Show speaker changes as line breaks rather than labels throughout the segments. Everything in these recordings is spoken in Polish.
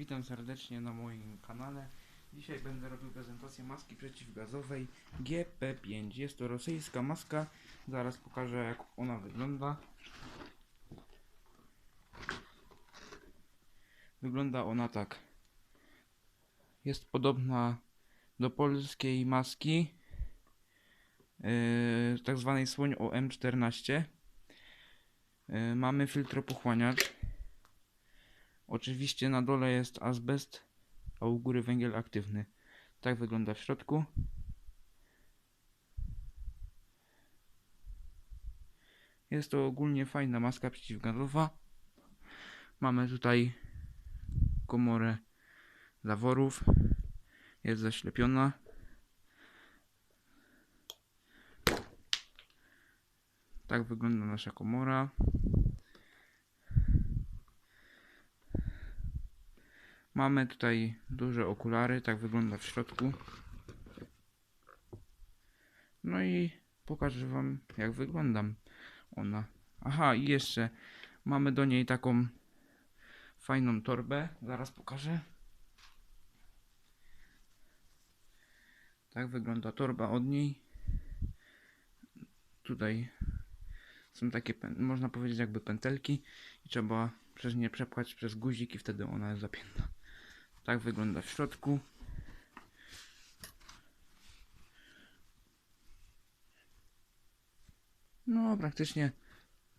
Witam serdecznie na moim kanale. Dzisiaj będę robił prezentację maski przeciwgazowej GP5. Jest to rosyjska maska. Zaraz pokażę jak ona wygląda. Wygląda ona tak. Jest podobna do polskiej maski, yy, tak zwanej słoń OM14. Yy, mamy filtropochłaniacz. Oczywiście na dole jest azbest, a u góry węgiel aktywny. Tak wygląda w środku. Jest to ogólnie fajna maska przeciwgazowa. Mamy tutaj komorę zaworów. Jest zaślepiona. Tak wygląda nasza komora. Mamy tutaj duże okulary, tak wygląda w środku. No i pokażę wam jak wyglądam ona. Aha, i jeszcze mamy do niej taką fajną torbę. Zaraz pokażę. Tak wygląda torba od niej. Tutaj są takie, można powiedzieć, jakby pętelki i trzeba przez nie przepchać przez guzik i wtedy ona jest zapięta. Tak wygląda w środku. No, praktycznie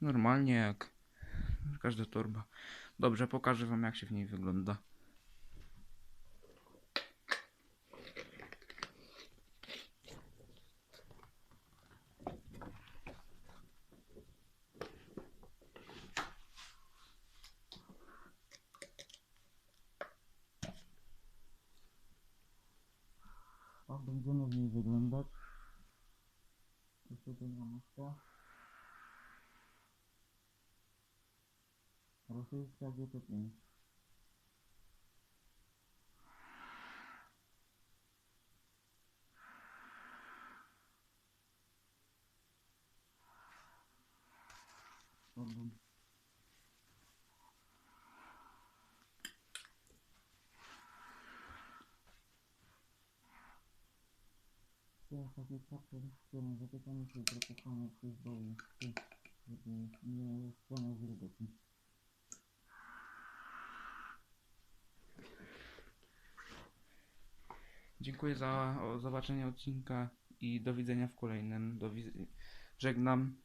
normalnie jak każda torba. Dobrze, pokażę wam jak się w niej wygląda. Będziemy w niej wyglądać. Jest tutaj maska. Rosyjska GP5. Dobra. Się żeby nie skłaniał wilgoci. Dziękuję za zobaczenie odcinka i do widzenia w kolejnym. Do wiz- Żegnam.